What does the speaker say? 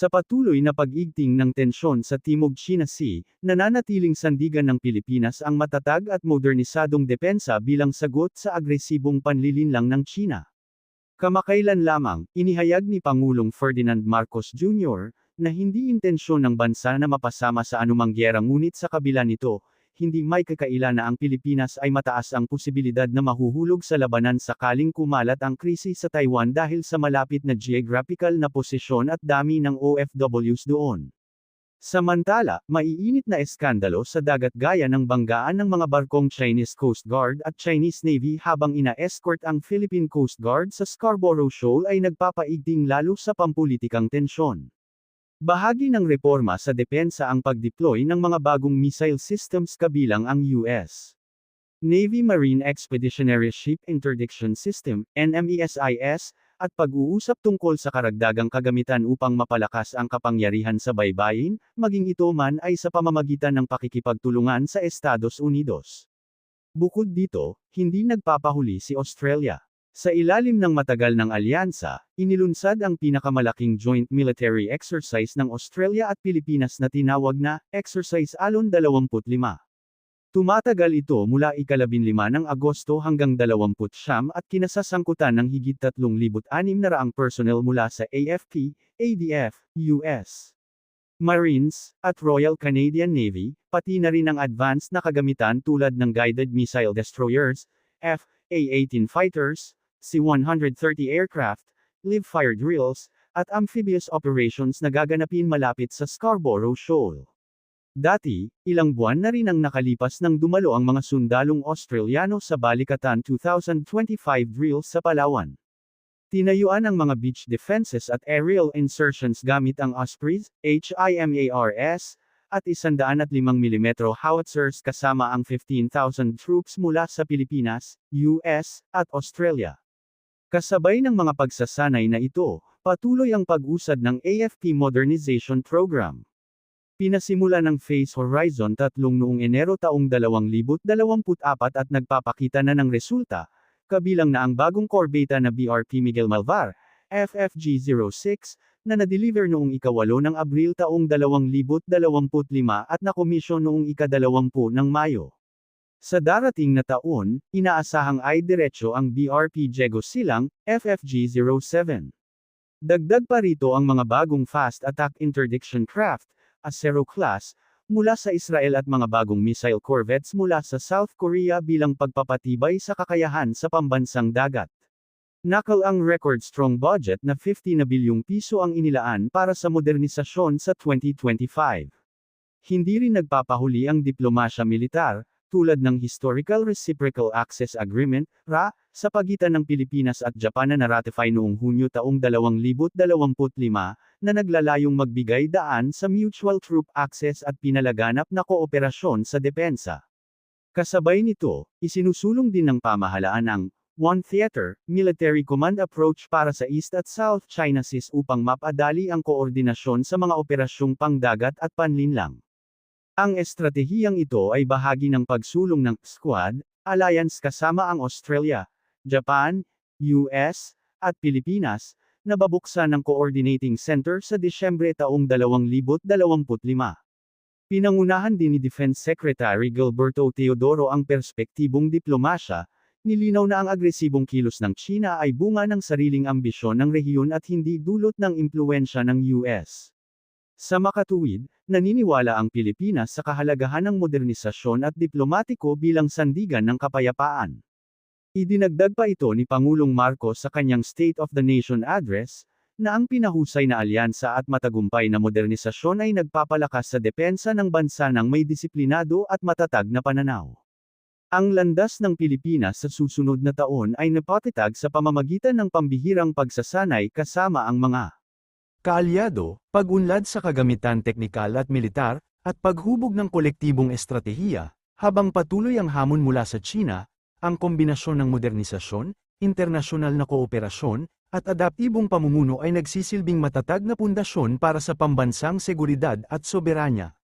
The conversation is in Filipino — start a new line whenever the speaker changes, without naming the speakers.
Sa patuloy na pag-igting ng tensyon sa Timog China Sea, nananatiling sandigan ng Pilipinas ang matatag at modernisadong depensa bilang sagot sa agresibong panlilinlang ng China. Kamakailan lamang, inihayag ni Pangulong Ferdinand Marcos Jr., na hindi intensyon ng bansa na mapasama sa anumang gyera ngunit sa kabila nito, hindi may kakaila na ang Pilipinas ay mataas ang posibilidad na mahuhulog sa labanan sakaling kumalat ang krisis sa Taiwan dahil sa malapit na geographical na posisyon at dami ng OFWs doon. Samantala, maiinit na eskandalo sa dagat gaya ng banggaan ng mga barkong Chinese Coast Guard at Chinese Navy habang ina-escort ang Philippine Coast Guard sa Scarborough Shoal ay nagpapaigting lalo sa pampulitikang tensyon. Bahagi ng reforma sa depensa ang pag-deploy ng mga bagong missile systems kabilang ang US Navy Marine Expeditionary Ship Interdiction System, NMESIS, at pag-uusap tungkol sa karagdagang kagamitan upang mapalakas ang kapangyarihan sa baybayin, maging ito man ay sa pamamagitan ng pakikipagtulungan sa Estados Unidos. Bukod dito, hindi nagpapahuli si Australia. Sa ilalim ng matagal ng alyansa, inilunsad ang pinakamalaking joint military exercise ng Australia at Pilipinas na tinawag na Exercise Alon 25. Tumatagal ito mula ikalabinlima ng Agosto hanggang 20 siyam at kinasasangkutan ng higit 3,600 personnel mula sa AFP, ADF, US Marines, at Royal Canadian Navy, pati na rin ang advanced na kagamitan tulad ng guided missile destroyers, F-A-18 fighters, C-130 aircraft, live fire drills, at amphibious operations na gaganapin malapit sa Scarborough Shoal. Dati, ilang buwan na rin ang nakalipas nang dumalo ang mga sundalong Australiano sa Balikatan 2025 drills sa Palawan. Tinayuan ang mga beach defenses at aerial insertions gamit ang Ospreys, HIMARS, at 105 mm howitzers kasama ang 15,000 troops mula sa Pilipinas, US, at Australia. Kasabay ng mga pagsasanay na ito, patuloy ang pag-usad ng AFP Modernization Program. Pinasimula ng Phase Horizon 3 noong Enero taong 2024 at nagpapakita na ng resulta, kabilang na ang bagong korbeta na BRP Miguel Malvar, FFG-06, na na-deliver noong ikawalo ng Abril taong 2025 at nakomisyon noong ikadalawampu ng Mayo. Sa darating na taon, inaasahang ay diretso ang BRP Jego Silang, FFG-07. Dagdag pa rito ang mga bagong Fast Attack Interdiction Craft, Acero Class, mula sa Israel at mga bagong missile corvettes mula sa South Korea bilang pagpapatibay sa kakayahan sa pambansang dagat. Nakal ang record-strong budget na 50 na bilyong piso ang inilaan para sa modernisasyon sa 2025. Hindi rin nagpapahuli ang diplomasya militar, tulad ng Historical Reciprocal Access Agreement, RA, sa pagitan ng Pilipinas at Japan na naratify noong Hunyo taong 2025, na naglalayong magbigay daan sa mutual troop access at pinalaganap na kooperasyon sa depensa. Kasabay nito, isinusulong din ng pamahalaan ang One Theater, Military Command Approach para sa East at South China Seas upang mapadali ang koordinasyon sa mga operasyong pangdagat at panlinlang. Ang estratehiyang ito ay bahagi ng pagsulong ng Squad Alliance kasama ang Australia, Japan, US, at Pilipinas, na babuksan ng Coordinating Center sa Disyembre taong 2025. Pinangunahan din ni Defense Secretary Gilberto Teodoro ang perspektibong diplomasya, nilinaw na ang agresibong kilos ng China ay bunga ng sariling ambisyon ng rehiyon at hindi dulot ng impluensya ng US. Sa makatuwid, naniniwala ang Pilipinas sa kahalagahan ng modernisasyon at diplomatiko bilang sandigan ng kapayapaan. Idinagdag pa ito ni Pangulong Marcos sa kanyang State of the Nation address, na ang pinahusay na alyansa at matagumpay na modernisasyon ay nagpapalakas sa depensa ng bansa ng may disiplinado at matatag na pananaw. Ang landas ng Pilipinas sa susunod na taon ay napatitag sa pamamagitan ng pambihirang pagsasanay kasama ang mga Kaalyado, pag-unlad sa kagamitan teknikal at militar, at paghubog ng kolektibong estratehiya, habang patuloy ang hamon mula sa China, ang kombinasyon ng modernisasyon, internasyonal na kooperasyon, at adaptibong pamumuno ay nagsisilbing matatag na pundasyon para sa pambansang seguridad at soberanya.